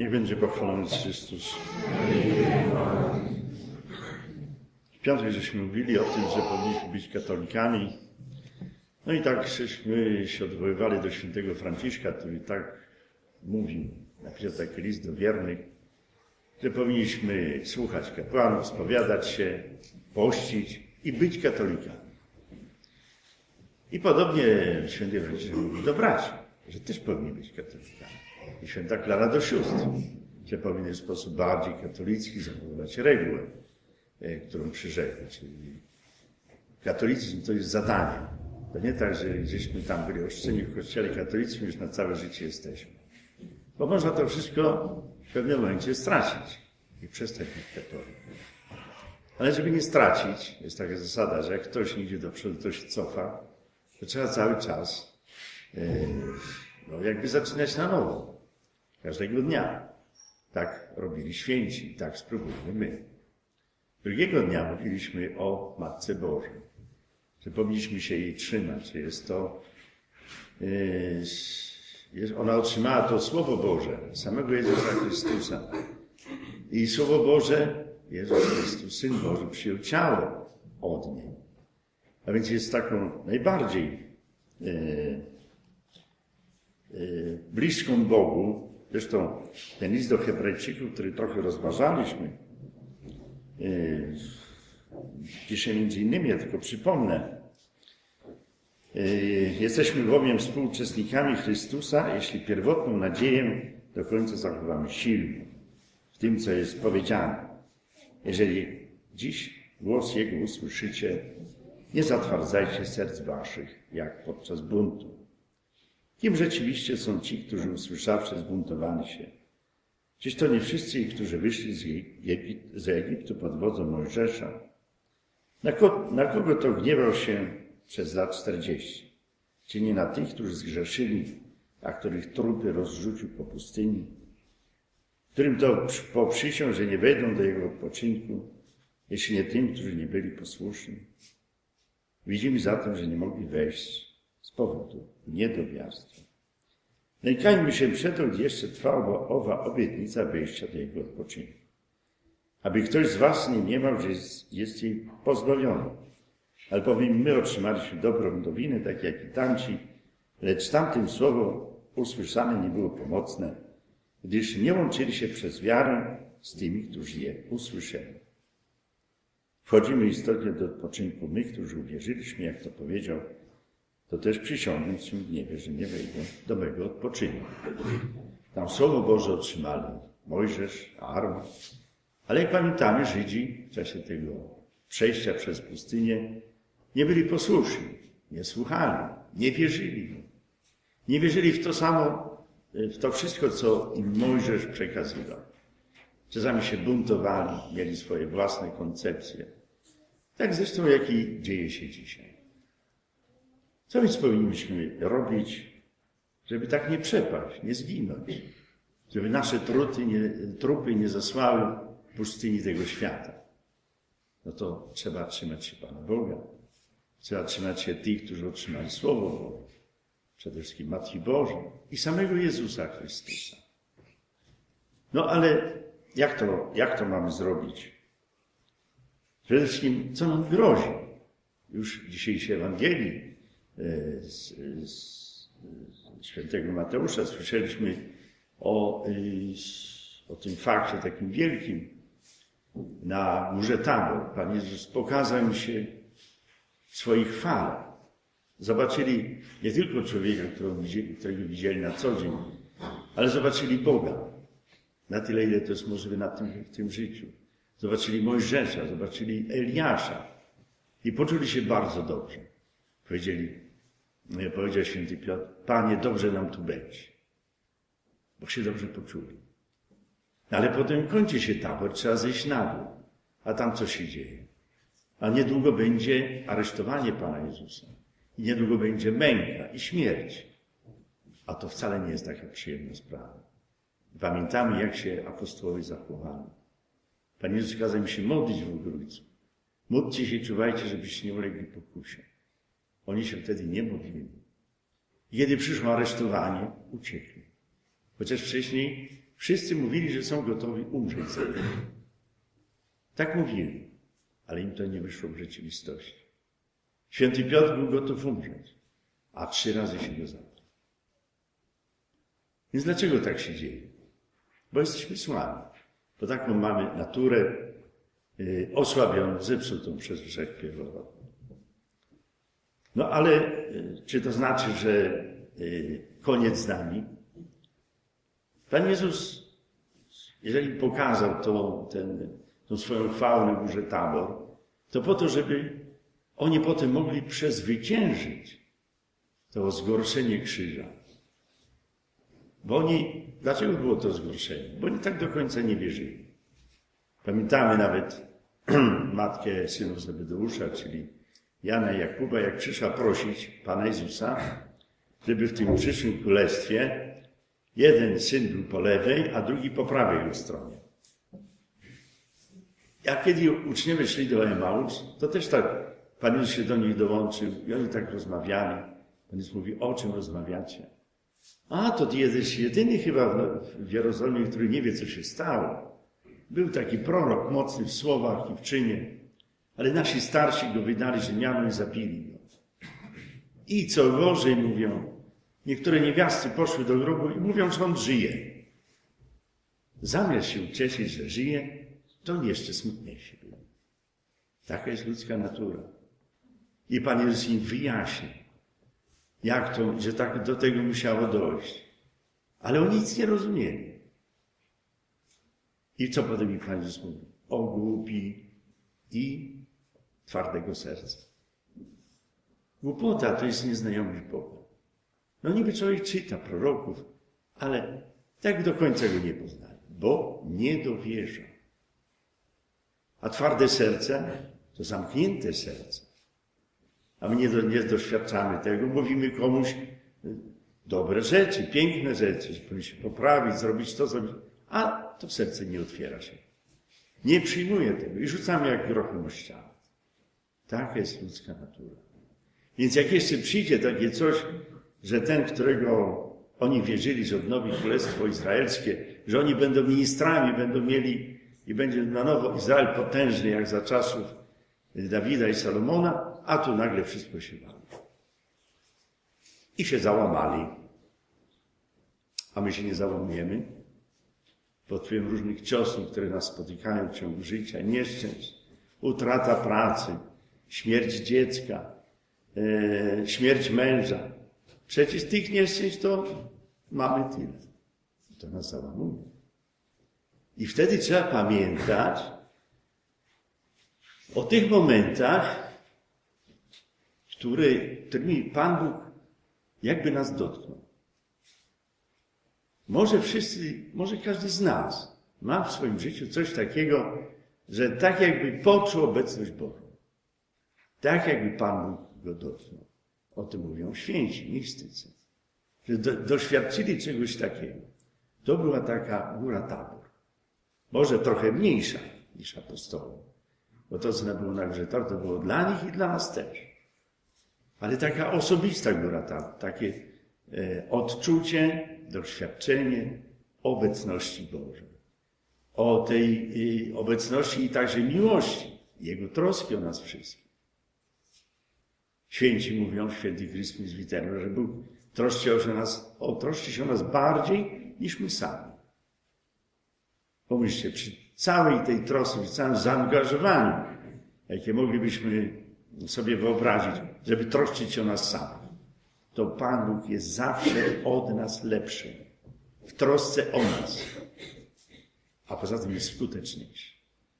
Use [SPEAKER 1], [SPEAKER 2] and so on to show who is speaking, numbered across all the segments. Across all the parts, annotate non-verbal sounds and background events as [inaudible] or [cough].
[SPEAKER 1] Niech będzie pochwalony Chrystus. W piątek żeśmy mówili o tym, że powinniśmy być katolikami. No i tak żeśmy się odwoływali do świętego Franciszka, który tak mówił, napisał taki list do wiernych, że powinniśmy słuchać kapłanów, spowiadać się, pościć i być katolikami. I podobnie święty Franciszek mówi do braci, że też powinni być katolikami. I święta Klara do sióstr, że powinny w sposób bardziej katolicki zachowywać regułę, e, którą przyrzekły. Czyli katolicyzm to jest zadanie. To nie tak, że gdzieśmy tam byli oszczeni w kościele katolickim, już na całe życie jesteśmy. Bo można to wszystko w pewnym momencie stracić i przestać być katolikiem. Ale żeby nie stracić, jest taka zasada, że jak ktoś nie idzie do przodu, to się cofa, to trzeba cały czas e, no, jakby zaczynać na nowo. Każdego dnia. Tak robili święci, tak spróbujmy my. Drugiego dnia mówiliśmy o Matce Bożej, że powinniśmy się jej trzymać, jest to, yy, jest, ona otrzymała to Słowo Boże, samego Jezusa Chrystusa. I Słowo Boże, Jezus Chrystus, Syn Boży, przyjął ciało od niej. A więc jest taką najbardziej yy, yy, bliską Bogu. Zresztą ten list do Hebrajczyków, który trochę rozważaliśmy, yy, pisze między innymi, ja tylko przypomnę, yy, jesteśmy bowiem współuczestnikami Chrystusa, jeśli pierwotną nadzieję do końca zachowamy silnie w tym, co jest powiedziane. Jeżeli dziś głos Jego usłyszycie, nie zatwardzajcie serc waszych, jak podczas buntu. Kim rzeczywiście są ci, którzy usłyszawszy zbuntowali się? Czyż to nie wszyscy którzy wyszli z Egiptu pod wodzą Mojżesza? Na, ko na kogo to gniewał się przez lat czterdzieści? Czy nie na tych, którzy zgrzeszyli, a których trupy rozrzucił po pustyni? Którym to poprzysiął, że nie wejdą do jego odpoczynku, jeśli nie tym, którzy nie byli posłuszni? Widzimy zatem, że nie mogli wejść z powodu niedowiarstwa. Lękajmy się przeto, gdy jeszcze trwała owa obietnica wejścia do jego odpoczynku. Aby ktoś z was nie mniemał, że jest, jest jej pozbawiony. Albowiem my otrzymaliśmy dobrą nowinę, tak jak i tamci, lecz tamtym słowo usłyszane nie było pomocne, gdyż nie łączyli się przez wiarę z tymi, którzy je usłyszeli. Wchodzimy istotnie do odpoczynku my, którzy uwierzyliśmy, jak to powiedział, to też przysiągłem w gniewie, że nie wejdę do mego odpoczynku. Tam Słowo Boże otrzymali Mojżesz, Aaron, ale jak pamiętamy, Żydzi w czasie tego przejścia przez pustynię nie byli posłuszni, nie słuchali, nie wierzyli. Nie wierzyli w to samo, w to wszystko, co im Mojżesz przekazywał. Czasami się buntowali, mieli swoje własne koncepcje. Tak zresztą, jak i dzieje się dzisiaj. Co więc powinniśmy robić, żeby tak nie przepaść, nie zginąć? Żeby nasze truty nie, trupy nie zasłały pustyni tego świata? No to trzeba trzymać się Pana Boga. Trzeba trzymać się tych, którzy otrzymali Słowo Boże. Przede wszystkim Matki Bożej i samego Jezusa Chrystusa. No ale jak to, jak to mamy zrobić? Przede wszystkim, co nam grozi? Już w dzisiejszej Ewangelii z, z, świętego Mateusza słyszeliśmy o, o tym fakcie takim wielkim na górze Tabor. Pan Jezus pokazał im się w swoich chwale. Zobaczyli nie tylko człowieka, którego widzieli, którego widzieli na co dzień, ale zobaczyli Boga. Na tyle, ile to jest możliwe na tym, w tym życiu. Zobaczyli Mojżesza, zobaczyli Eliasza i poczuli się bardzo dobrze. Powiedzieli, powiedział święty Piotr, Panie, dobrze nam tu być, bo się dobrze poczuli. Ale potem kończy się tabor, trzeba zejść na dół. A tam co się dzieje? A niedługo będzie aresztowanie Pana Jezusa. I niedługo będzie męka i śmierć. A to wcale nie jest taka przyjemna sprawa. Pamiętamy, jak się apostołowie zachowali. Pan Jezus kazał im się modlić w Ugrójcu. Módlcie się, czuwajcie, żebyście nie ulegli pokusie. Oni się wtedy nie modlili. Kiedy przyszło aresztowanie, uciekli. Chociaż wcześniej Wszyscy mówili, że są gotowi umrzeć za niego. Tak mówili, ale im to nie wyszło w rzeczywistości. Święty Piotr był gotów umrzeć, a trzy razy się go zabrał. Więc dlaczego tak się dzieje? Bo jesteśmy słabi. Bo taką mamy naturę y, osłabioną, zepsutą przez grzech pierworodny. No ale y, czy to znaczy, że y, koniec z nami? Pan Jezus, jeżeli pokazał to, ten, tą swoją chwałę na górze Tabor, to po to, żeby oni potem mogli przezwyciężyć to zgorszenie krzyża. Bo oni, dlaczego było to zgorszenie? Bo oni tak do końca nie wierzyli. Pamiętamy nawet [clears throat] matkę synów Zebedeusza, czyli Jana Jakuba, jak przyszła prosić Pana Jezusa, żeby w tym przyszłym królestwie jeden syn był po lewej, a drugi po prawej jego stronie. Jak kiedy uczniowie szli do Emaus, to też tak Pan Jezus się do nich dołączył i oni tak rozmawiali. Pan Jezus mówi, o czym rozmawiacie? A, to ty jesteś jedyny chyba w Jerozolimie, który nie wie, co się stało. Był taki prorok, mocny w słowach i w czynie, ale nasi starsi go wydali Rzymianom i zabili go. I co gorzej mówią, niektóre niewiasty poszły do grobu i mówią, że on żyje. Zamiast się ucieszyć, że żyje, to oni jeszcze smutniejsi byli. Taka jest ludzka natura. I Pan Jezus im wyjaśni, jak to, że tak do tego musiało dojść. Ale oni nic nie rozumieli. I co potem mi Pan Jezus mówi? O głupi i twardego serca. Głupota to jest nieznajomość Boga. No niby człowiek czyta proroków, ale tak do końca go nie poznali, bo nie dowierza. A twarde serce to zamknięte serce. A my nie, do, nie doświadczamy tego, mówimy komuś y, dobre rzeczy, piękne rzeczy, że powinien się poprawić, zrobić to, zrobić, a to serce nie otwiera się. Nie przyjmuje tego i rzucamy jak grochem o ścianę. Taka jest ludzka natura. Więc jak jeszcze przyjdzie takie coś, że ten, którego oni wierzyli, że odnowi Królestwo Izraelskie, że oni będą ministrami, będą mieli i będzie na nowo Izrael potężny, jak za czasów Dawida i Salomona, a tu nagle wszystko się wali. I się załamali. A my się nie załamujemy pod wpływem różnych ciosów, które nas spotykają w ciągu życia, nieszczęść, utrata pracy, śmierć dziecka, e, śmierć męża. Przecież tych nieszczęść to mamy tyle. To nas załamuje. I wtedy trzeba pamiętać o tych momentach, który, którymi Pan Bóg jakby nas dotknął. Może wszyscy, może każdy z nas ma w swoim życiu coś takiego, że tak jakby poczuł obecność Bożą. Tak jakby Pan go dotknął. O tym mówią święci, mistycy. Że do, doświadczyli czegoś takiego. To była taka góra Tabor. Może trochę mniejsza niż apostołów. Bo to, co było na górze Tabor, to było dla nich i dla nas też. Ale taka osobista góra Tabor. Takie e, odczucie, doświadczenie obecności Bożej. O tej e, obecności i także miłości, Jego troski o nas wszystkich. Święci mówią, święty Chrystus Witero, że Bóg troszczy się o nas, o, troszczy się o nas bardziej niż my sami. Pomyślcie, przy całej tej trosce, przy całym zaangażowaniu, jakie moglibyśmy sobie wyobrazić, żeby troszczyć się o nas samych, to Pan Bóg jest zawsze od nas lepszy. W trosce o nas. A poza tym jest skuteczniejszy,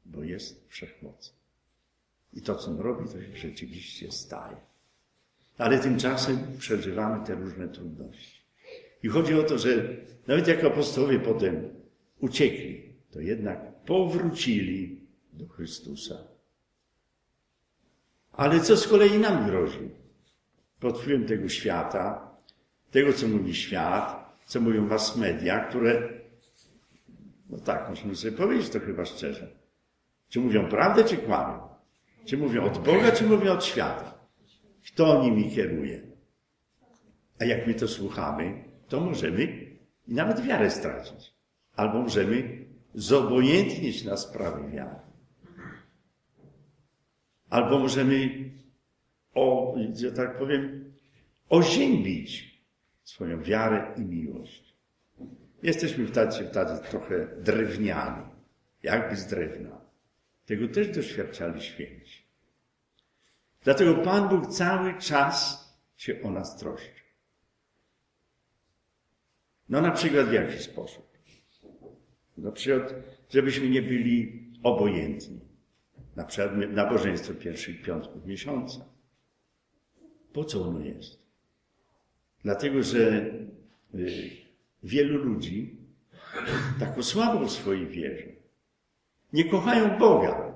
[SPEAKER 1] bo jest wszechmocny. I to, co on robi, to się rzeczywiście staje. Ale tymczasem przeżywamy te różne trudności. I chodzi o to, że nawet jak apostołowie potem uciekli, to jednak powrócili do Chrystusa. Ale co z kolei nam grozi? Pod wpływem tego świata, tego, co mówi świat, co mówią mass media, które, no tak, musimy sobie powiedzieć to chyba szczerze. Czy mówią prawdę, czy kłamią? Czy mówią od Boga, czy mówią od świata? Kto nimi kieruje? A jak my to słuchamy, to możemy i nawet wiarę stracić. albo możemy zobojętnieć na sprawy wiary. Albo możemy, o, że tak powiem, oziębić swoją wiarę i miłość. Jesteśmy wtedy, wtedy trochę drewniani, jakby z drewna. Tego też doświadczali święci. Dlatego Pan Bóg cały czas się o nas troszczy. No na przykład w jaki sposób? Na przykład, żebyśmy nie byli obojętni. Na przykład nabożeństwo pierwszych piątków miesiąca. Po co ono jest? Dlatego, że y, wielu ludzi tak osłabło swojej wierze. Nie kochają Boga,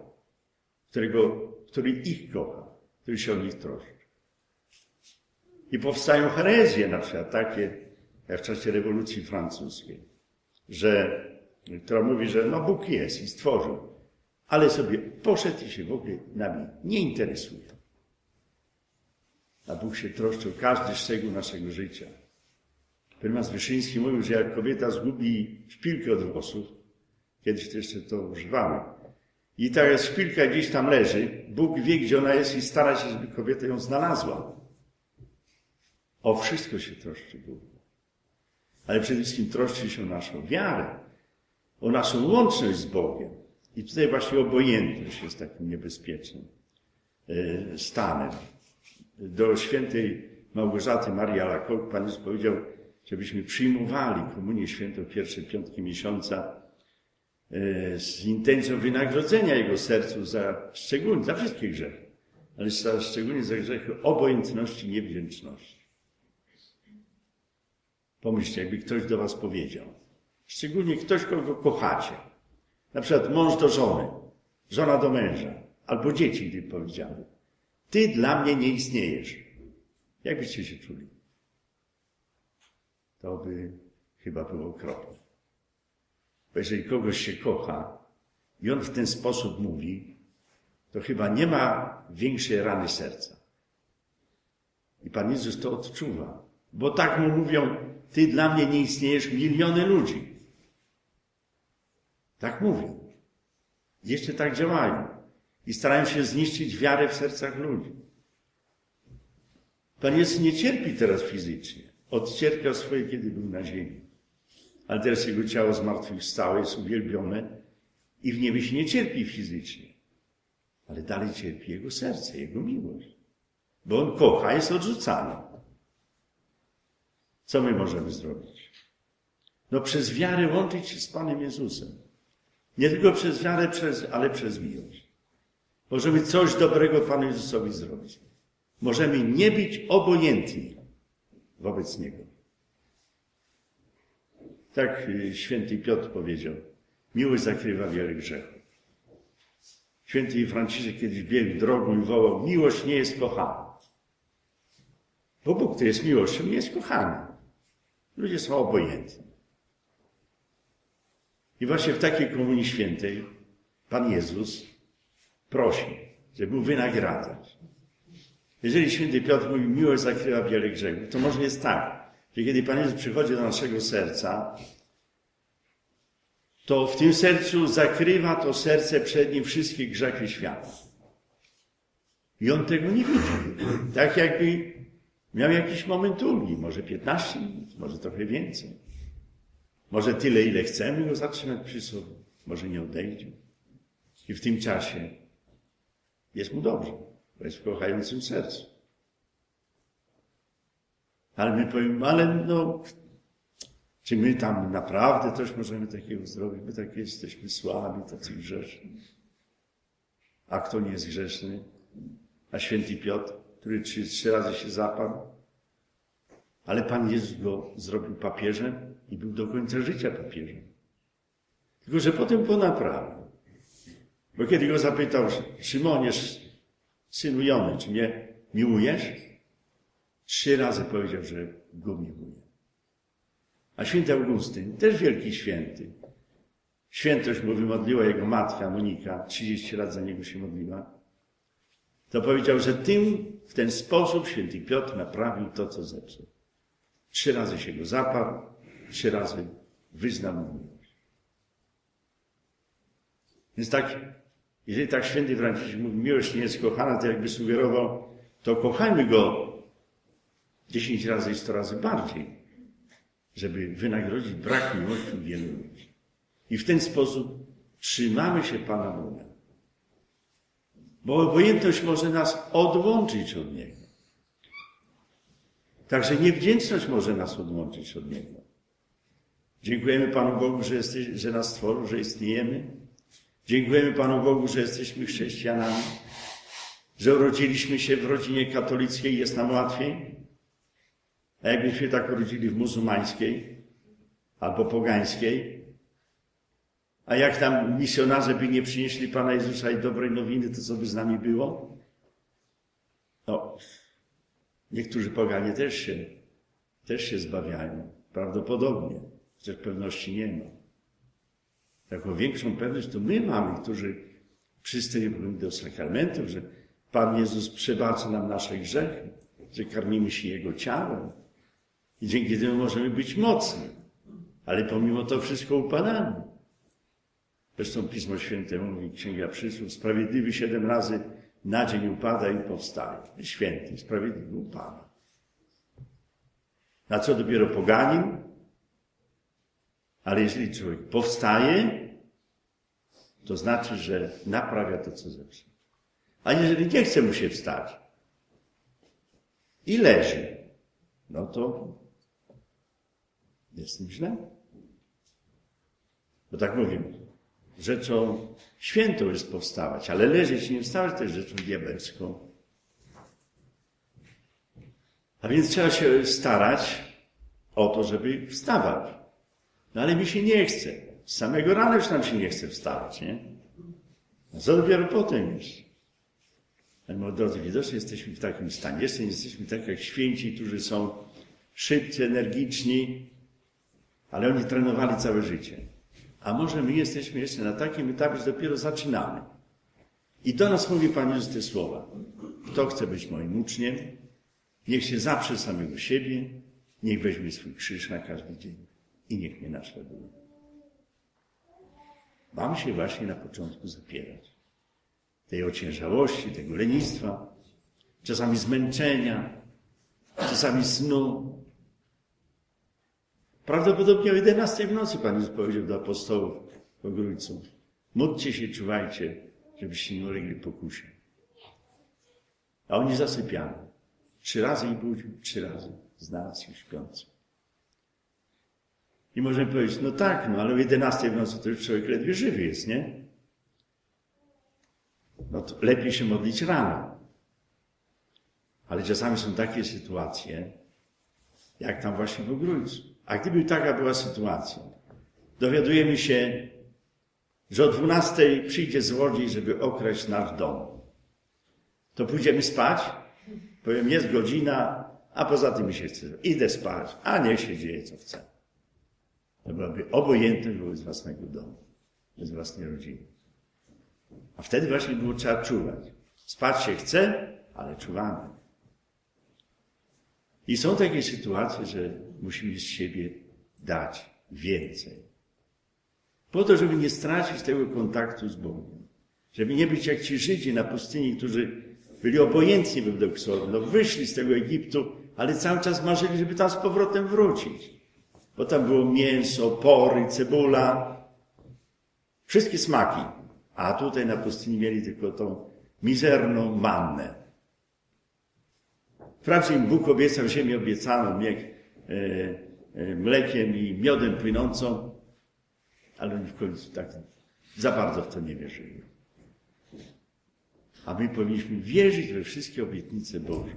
[SPEAKER 1] którego, który ich kocha, który się o nich troszczy. I powstają herezje, na przykład takie, jak w czasie rewolucji francuskiej, że, która mówi, że no Bóg jest i stworzył, ale sobie poszedł i się w ogóle nami nie interesuje. A Bóg się troszczy o każdy szczegół naszego życia. Prymas Wyszyński mówił, że jak kobieta zgubi szpilkę od włosów, kiedyś to jeszcze to używamy, i ta szpilka gdzieś tam leży, Bóg wie, gdzie ona jest i stara się, żeby kobieta ją znalazła. O wszystko się troszczy Bóg. Ale przede wszystkim troszczy się o naszą wiarę, o naszą łączność z Bogiem. I tutaj właśnie obojętność jest takim niebezpiecznym e, stanem. Do świętej Małgorzaty Marii Alakok Pan Jezus powiedział, żebyśmy przyjmowali komunię świętą pierwsze piątki miesiąca z intencją wynagrodzenia Jego sercu za szczególnie, za wszystkie grzechy, ale za, szczególnie za grzechy obojętności, niewdzięczności. Pomyślcie, jakby ktoś do Was powiedział, szczególnie ktoś, kogo kochacie, na przykład mąż do żony, żona do męża, albo dzieci, gdy powiedziały, Ty dla mnie nie istniejesz. Jak byście się czuli? To by chyba było okropne. Bo jeżeli kogoś się kocha i on w ten sposób mówi, to chyba nie ma większej rany serca. I Pan Jezus to odczuwa, bo tak mu mówią, Ty dla mnie nie istniejesz miliony ludzi. Tak mówią. Jeszcze tak działają. I starają się zniszczyć wiarę w sercach ludzi. Pan Jezus nie cierpi teraz fizycznie. Odcierpiał swoje, kiedy był na ziemi. Ale teraz jego ciało zmartwychwstałe, jest uwielbione i w niebie się nie cierpi fizycznie. Ale dalej cierpi jego serce, jego miłość. Bo on kocha, jest odrzucany. Co my możemy zrobić? No przez wiarę łączyć się z Panem Jezusem. Nie tylko przez wiarę, ale przez miłość. Możemy coś dobrego Panu Jezusowi zrobić. Możemy nie być obojętni wobec Niego. Tak y, święty Piotr powiedział. Miłość zakrywa wiele grzechów. Święty Franciszek kiedyś biegł drogą i wołał, miłość nie jest kochana. Bo Bóg, to jest miłością, nie jest kochany. Ludzie są obojętni. I właśnie w takiej komunii świętej Pan Jezus prosi, żeby mu wynagradzać. Jeżeli święty Piotr mówi, miłość zakrywa wiele grzechów, to może jest tak, że kiedy Pan Jezus przychodzi do naszego serca, to w tym sercu zakrywa to serce przed nim wszystkie grzechy świata. I on tego nie widzi. Tak jakby miał jakiś moment ulgi, może 15 minut, może trochę więcej. Może tyle, ile chcemy go zatrzymać przy sobie. Może nie odejdzie. I w tym czasie jest mu dobrze, bo jest w kochającym sercu. Ale my powiemy, ale no, czy my tam naprawdę coś możemy takiego zrobić? My tak jesteśmy słabi, tacy grzeszni. A kto nie jest grzeszny? A święty Piotr, który trzy, trzy razy się zaparł? Ale Pan Jezus go zrobił papieżem i był do końca życia papieżem. Tylko, że potem ponaprawił. Bo kiedy go zapytał, Szymonie, synu Jony, czy mnie miłujesz? Trzy razy powiedział, że go miłuje. A święty Augustyn, też wielki święty. Świętość mu wymodliła jego matka Monika, 30 lat za niego się modliła. To powiedział, że tym, w ten sposób święty Piotr naprawił to, co zepsuł. Trzy razy się go zaparł, trzy razy wyznał mu. Więc tak, jeżeli tak święty Franciszek mówi, miłość nie jest kochana, to jakby sugerował, to kochajmy go 10 razy i 100 razy bardziej, żeby wynagrodzić brak miłości u wielu ludzi. I w ten sposób trzymamy się Pana Boga. Bo obojętność może nas odłączyć od Niego. Także niewdzięczność może nas odłączyć od Niego. Dziękujemy Panu Bogu, że, jesteś, że nas stworzył, że istniejemy. Dziękujemy Panu Bogu, że jesteśmy chrześcijanami, że urodziliśmy się w rodzinie katolickiej jest nam łatwiej. A jakbyśmy tak urodzili w muzułmańskiej albo pogańskiej, a jak tam misjonarze by nie przynieśli Pana Jezusa i dobrej nowiny, to co by z nami było? No, niektórzy poganie też się, też się zbawiają. Prawdopodobnie, chociaż pewności nie ma. Taką większą pewność to my mamy, którzy przystępujemy do sakramentów, że Pan Jezus przebaczy nam nasze grzechy, że karmimy się Jego ciałem i dzięki temu możemy być mocni. Ale pomimo to wszystko upadamy. Zresztą Pismo Święte mówi, Księga Przysłów, sprawiedliwy siedem razy na dzień upada i powstaje. Święty, sprawiedliwy upada. Na co dopiero poganin? Ale jeżeli człowiek powstaje, to znaczy, że naprawia to, co zepsuł. A jeżeli nie chce mu się wstać i leży, no to jest nim źle. Bo tak mówimy, rzeczą świętą jest powstawać, ale leżeć i nie wstawać to jest rzeczą diabelską. A więc trzeba się starać o to, żeby wstawać. No ale mi się nie chce. Z samego rana już nam się nie chce wstawać, nie? A co dopiero potem jest? Ale moi drodzy, widocznie jesteśmy w takim stanie. Jeszcze nie jesteśmy tak jak święci, którzy są szybcy, energiczni, ale oni trenowali całe życie. A może my jesteśmy jeszcze na takim etapie, że dopiero zaczynamy. I do nas mówi Pan Jezus te słowa. Kto chce być moim uczniem, niech się zaprze samego siebie, niech weźmie swój krzyż na każdy dzień i niech mnie naśladuje. Mamy się właśnie na początku zapierać. Tej ociężałości, tego lenistwa, czasami zmęczenia, czasami snu. Prawdopodobnie o 11 w nocy Pan Jezus powiedział do apostołów po Grójcu. Módlcie się, czuwajcie, żebyście nie ulegli pokusie. A oni zasypiali. Trzy razy ich budził, trzy razy znalazł ich śpiących. I możemy powiedzieć, no tak, no ale o 11 w nocy to już człowiek ledwie żywy jest, nie? No to lepiej się modlić rano. Ale czasami są takie sytuacje, jak tam właśnie w Ogrójcu. A gdyby taka była sytuacja, dowiadujemy się, że o 12 przyjdzie złodziej, żeby okraść nasz dom. To pójdziemy spać? Powiem, jest godzina, a poza tym mi się chce. Idę spać, a niech się dzieje, co chce. To byłaby obojętność wobec własnego domu, wobec własnej rodziny. A wtedy właśnie było trzeba czuwać. Spać się chce, ale czuwamy. I są takie sytuacje, że musimy z siebie dać więcej. Po to, żeby nie stracić tego kontaktu z Bogiem. Żeby nie być jak ci Żydzi na pustyni, którzy byli obojętni wobec No wyszli z tego Egiptu, ale cały czas marzyli, żeby tam z powrotem wrócić. Bo tam było mięso, pory, cebula. Wszystkie smaki. A tutaj na pustyni mieli tylko tą mizerną mannę. Wprawdzie im Bóg obiecał ziemię obiecaną, e, mlekiem i miodem płynącą, ale oni w końcu tak za bardzo w to nie wierzyli. A my powinniśmy wierzyć we wszystkie obietnice Boże.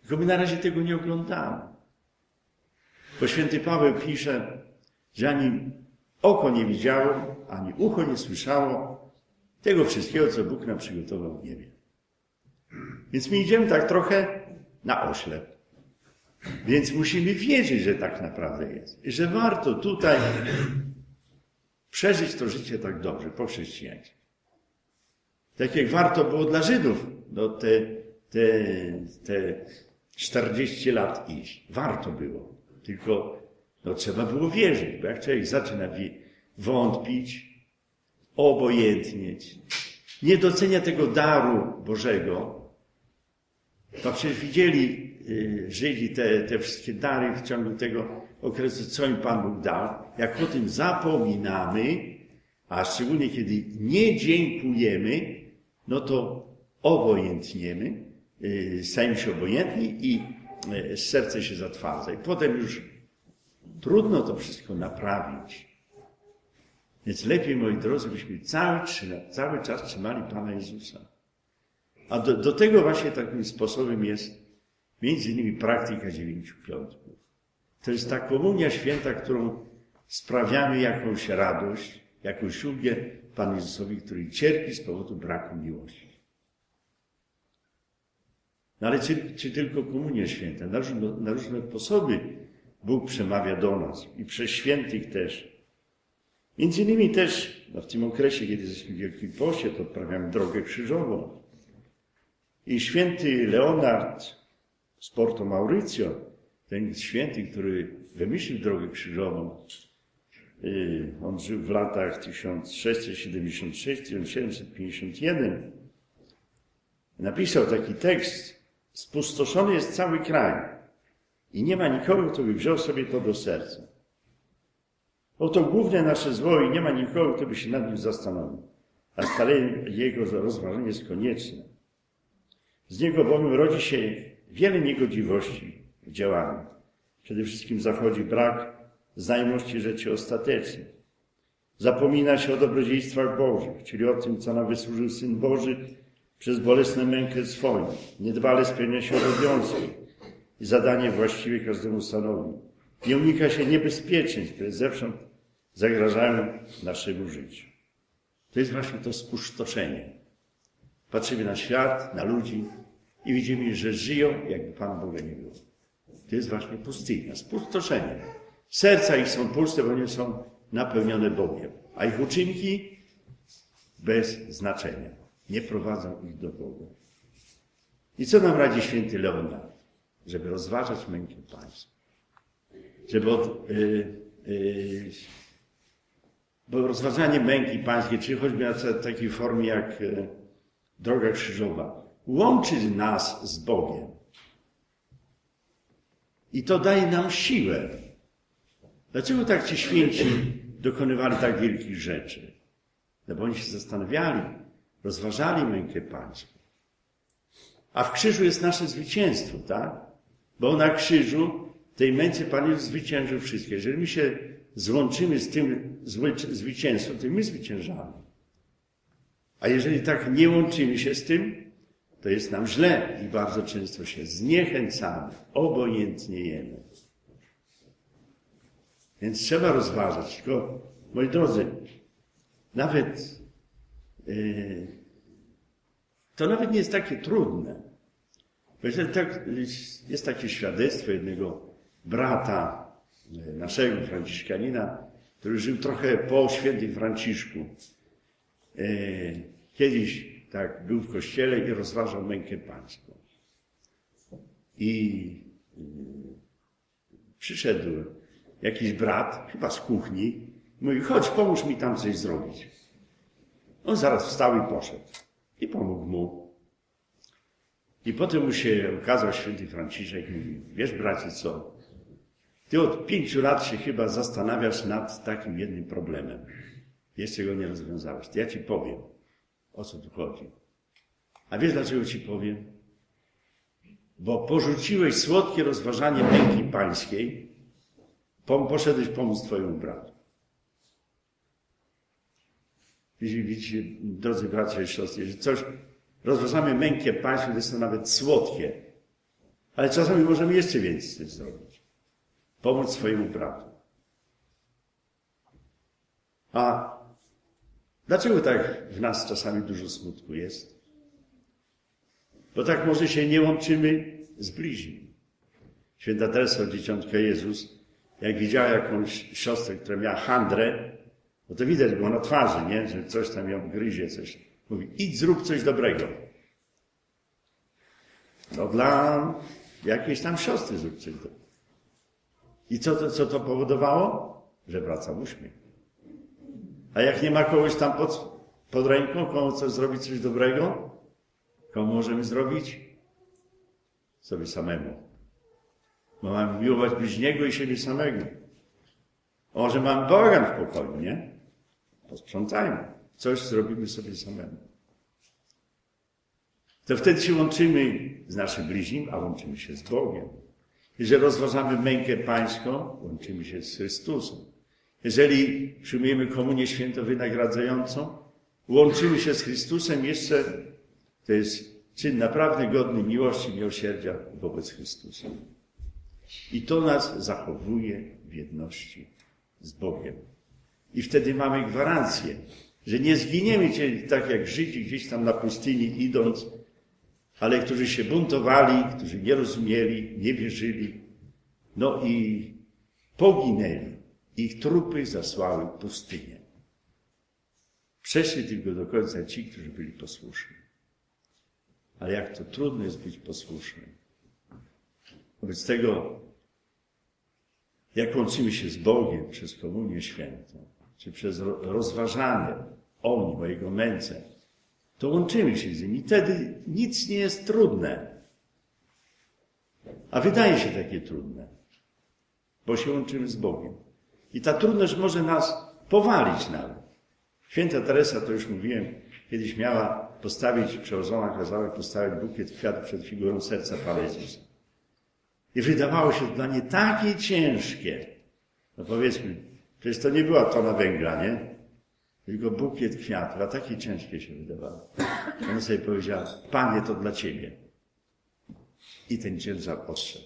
[SPEAKER 1] Tylko my na razie tego nie oglądamy. Bo święty Paweł pisze, że ani oko nie widziało, ani ucho nie słyszało tego wszystkiego, co Bóg nam przygotował w niebie. Więc my idziemy tak trochę na oślep. Więc musimy wiedzieć, że tak naprawdę jest. Że warto tutaj przeżyć to życie tak dobrze, po chrześcijaństwie. Tak jak warto było dla Żydów no te, te, te 40 lat iść. Warto było. Tylko no, trzeba było wierzyć, bo jak człowiek zaczyna wątpić, obojętnieć, nie docenia tego daru Bożego, to przecież widzieli y, Żydzi te, te wszystkie dary w ciągu tego okresu, co im Pan Bóg dał. Jak o tym zapominamy, a szczególnie kiedy nie dziękujemy, no to obojętniemy, y, stajemy się obojętni i y, serce się zatwarza. I potem już trudno to wszystko naprawić. Więc lepiej, moi drodzy, byśmy cały, cały czas trzymali Pana Jezusa. A do, do tego właśnie takim sposobem jest między innymi praktyka dziewięciu piątków. To jest ta komunia święta, którą sprawiamy jakąś radość, jakąś ulgę Panu Jezusowi, który cierpi z powodu braku miłości. No ale czy, czy tylko komunia święta? Na różne, na różne sposoby Bóg przemawia do nas i przez świętych też. Między innymi też no w tym okresie, kiedy jesteśmy w Wielkim Poście, to odprawiamy drogę krzyżową. I święty Leonard z Porto Mauricio, ten święty, który wymyślił drogę krzyżową, on żył w latach 1676-1751, napisał taki tekst, spustoszony jest cały kraj i nie ma nikogo, kto by wziął sobie to do serca. Oto główne nasze zło i nie ma nikogo, kto by się nad nim zastanowił, a stale jego rozważenie jest konieczne. Z niego bowiem rodzi się wiele niegodziwości w działaniu. Przede wszystkim zachodzi brak znajomości rzeczy ostatecznych. Zapomina się o dobrodziejstwach Bożych, czyli o tym, co nam wysłużył Syn Boży przez bolesną mękę swoją. Niedbale spełnia się obowiązki i zadanie właściwe każdemu stanowi. Nie unika się niebezpieczeństw, które zewsząd zagrażają naszemu życiu. To jest właśnie to spustoszenie. Patrzymy na świat, na ludzi i widzimy, że żyją, jakby Pana Boga nie było. To jest właśnie pustynia, spustoszenie. Serca ich są puste, bo nie są napełnione Bogiem, a ich uczynki bez znaczenia. Nie prowadzą ich do Boga. I co nam radzi święty Leonard? Żeby rozważać mękę Pańską. Żeby od, y, y, bo rozważanie męki pańskiej, czy choćby na ta- takiej formie jak e, droga krzyżowa, łączy nas z Bogiem. I to daje nam siłę. Dlaczego tak ci święci dokonywali tak wielkich rzeczy? No bo oni się zastanawiali, rozważali mękę pańską. A w krzyżu jest nasze zwycięstwo, tak? Bo na krzyżu tej męce Pan Jezus zwyciężył wszystkie. Jeżeli my się złączymy z tym zwycięstwem, to my zwyciężamy. A jeżeli tak nie łączymy się z tym, to jest nam źle i bardzo często się zniechęcamy, obojętniejemy. Więc trzeba rozważać. Tylko, moi drodzy, nawet yy, to nawet nie jest takie trudne. Bo tak, jest takie świadectwo jednego brata e, naszego Franciszkanina, który żył trochę po świętym Franciszku. E, Kiedyś tak był w kościele i rozważał mękę pańską. I e, przyszedł jakiś brat, chyba z kuchni, mówi, chodź, pomóż mi tam coś zrobić. On zaraz wstał i poszedł. I pomógł mu. I potem mu się ukazał święty Franciszek i mówi, wiesz bracie co, ty od pięciu lat się chyba zastanawiasz nad takim jednym problemem. Jeszcze go nie rozwiązałeś. To ja ci powiem, o co tu chodzi. A wiesz dlaczego ci powiem? Bo porzuciłeś słodkie rozważanie męki pańskiej, poszedłeś pomóc twojemu bratu. Widzicie, drodzy bracia i siostry, że coś rozważamy mękę pańską, to jest to nawet słodkie. Ale czasami możemy jeszcze więcej z tym zrobić. Pomóc swojemu bratu. A dlaczego tak w nas czasami dużo smutku jest? Bo tak może się nie łączymy z bliźnim. Święta Teresa, dzieciątka Jezus, jak widziała jakąś siostrę, która miała handrę, no to widać było na twarzy, nie? że coś tam ją gryzie, coś. Mówi, idź zrób coś dobrego. No dla jakiejś tam siostry zrób coś dobrego. I co to, co to powodowało? Że wracał uśmiech. A jak nie ma kogoś tam pod, pod ręką, komu coś zrobić coś dobrego, komu możemy zrobić? Sobie samemu. Bo mamy miłować bliźniego i siebie samego. Może mamy bałagan w pokoju, nie? Posprzątajmy. Coś zrobimy sobie samemu. To wtedy się łączymy z naszym bliźnim, a łączymy się z Bogiem. Jeżeli rozważamy mękę pańską, łączymy się z Chrystusem. Jeżeli przyjmujemy komunię święto wynagradzającą, łączymy się z Chrystusem jeszcze, to jest czyn naprawdę godny miłości miłosierdzia wobec Chrystusa. I to nas zachowuje w jedności z Bogiem. I wtedy mamy gwarancję, że nie zginiemy tak jak Żydzi gdzieś tam na pustyni idąc, ale którzy się buntowali, którzy nie rozumieli, nie wierzyli, no i poginęli. Ich trupy zasłały pustynię. Przeszli tylko do końca ci, którzy byli posłuszni. Ale jak to trudno jest być posłusznym. Wobec tego, jak łączymy się z Bogiem przez Komunię Świętą, czy przez ro- rozważanie o Nim, o Jego męce, to łączymy się z Nim i wtedy nic nie jest trudne. A wydaje się takie trudne, bo się łączymy z Bogiem. I ta trudność może nas powalić nawet. Święta Teresa, to już mówiłem, kiedyś miała postawić, przełożona kazała postawić bukiet kwiatów przed figurą serca Pana Jezusa. I wydawało się dla niej takie ciężkie. No powiedzmy, przecież to nie była tona węgla, nie? Tylko bukiet kwiatów, a takie ciężkie się wydawało. Ona sobie powiedziała, Panie, to dla Ciebie. I ten ciężar odszedł.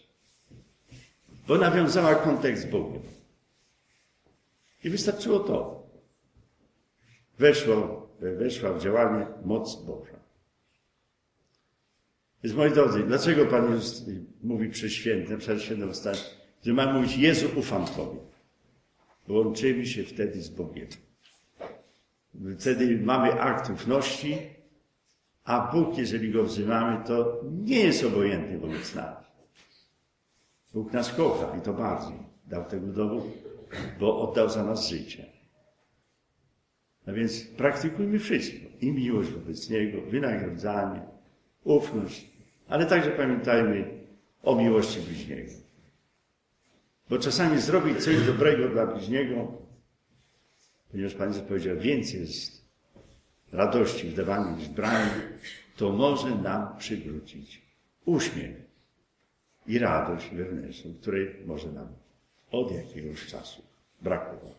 [SPEAKER 1] Bo nawiązała kontakt z Bogiem. I wystarczyło to. Weszło, weszła w działanie moc Boża. Więc moi drodzy, dlaczego Pan Jezus mówi przez święte, przez świętą wstanie, że ma mówić Jezu, ufam Tobie. Łączymy się wtedy z Bogiem. Wtedy mamy akt ufności, a Bóg, jeżeli Go wzywamy, to nie jest obojętny wobec nas. Bóg nas kocha i to bardziej. Dał tego dowód, bo oddał za nas życie. No więc praktykujmy wszystko. I miłość wobec Niego, wynagradzanie, ufność, ale także pamiętajmy o miłości bliźniego. Bo czasami zrobić coś dobrego dla bliźniego, ponieważ Pan Jezus powiedział, więcej jest radości w dawaniu niż w braniu, to może nam przywrócić uśmiech i radość wewnętrzną, której może nam od jakiegoś czasu brakowało.